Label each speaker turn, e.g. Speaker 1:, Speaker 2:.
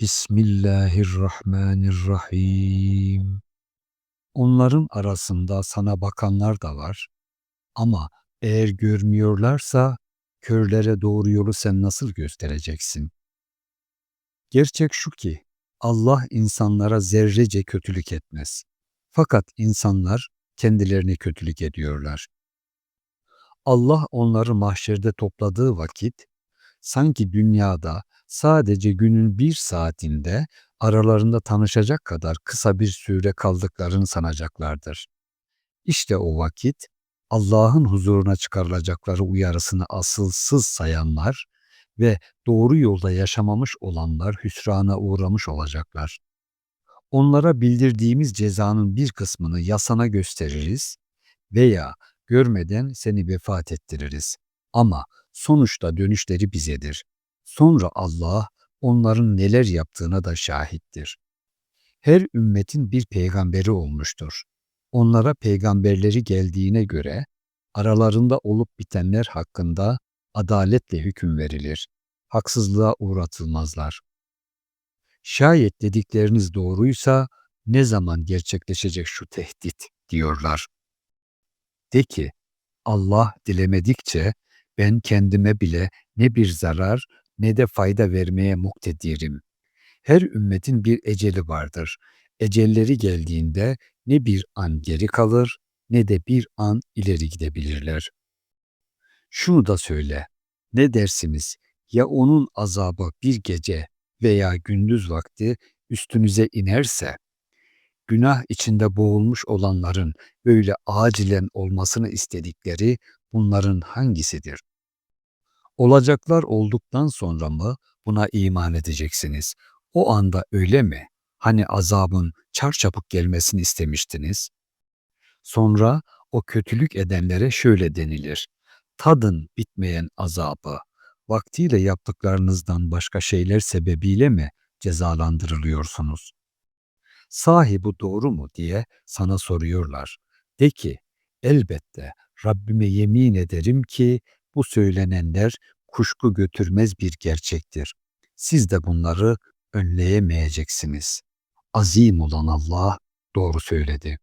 Speaker 1: Bismillahirrahmanirrahim. Onların arasında sana bakanlar da var. Ama eğer görmüyorlarsa körlere doğru yolu sen nasıl göstereceksin? Gerçek şu ki Allah insanlara zerrece kötülük etmez. Fakat insanlar kendilerine kötülük ediyorlar. Allah onları mahşerde topladığı vakit sanki dünyada sadece günün bir saatinde aralarında tanışacak kadar kısa bir süre kaldıklarını sanacaklardır. İşte o vakit Allah'ın huzuruna çıkarılacakları uyarısını asılsız sayanlar ve doğru yolda yaşamamış olanlar hüsrana uğramış olacaklar. Onlara bildirdiğimiz cezanın bir kısmını yasana gösteririz veya görmeden seni vefat ettiririz. Ama sonuçta dönüşleri bizedir. Sonra Allah onların neler yaptığına da şahittir. Her ümmetin bir peygamberi olmuştur. Onlara peygamberleri geldiğine göre aralarında olup bitenler hakkında adaletle hüküm verilir. Haksızlığa uğratılmazlar. Şayet dedikleriniz doğruysa ne zaman gerçekleşecek şu tehdit diyorlar. De ki Allah dilemedikçe ben kendime bile ne bir zarar ne de fayda vermeye muktedirim. Her ümmetin bir eceli vardır. Ecelleri geldiğinde ne bir an geri kalır ne de bir an ileri gidebilirler. Şunu da söyle, ne dersiniz ya onun azabı bir gece veya gündüz vakti üstünüze inerse, günah içinde boğulmuş olanların böyle acilen olmasını istedikleri bunların hangisidir? Olacaklar olduktan sonra mı buna iman edeceksiniz? O anda öyle mi? Hani azabın çarçabuk gelmesini istemiştiniz? Sonra o kötülük edenlere şöyle denilir. Tadın bitmeyen azabı. Vaktiyle yaptıklarınızdan başka şeyler sebebiyle mi cezalandırılıyorsunuz? Sahi bu doğru mu diye sana soruyorlar. De ki, elbette Rabbime yemin ederim ki bu söylenenler kuşku götürmez bir gerçektir. Siz de bunları önleyemeyeceksiniz. Azim olan Allah doğru söyledi.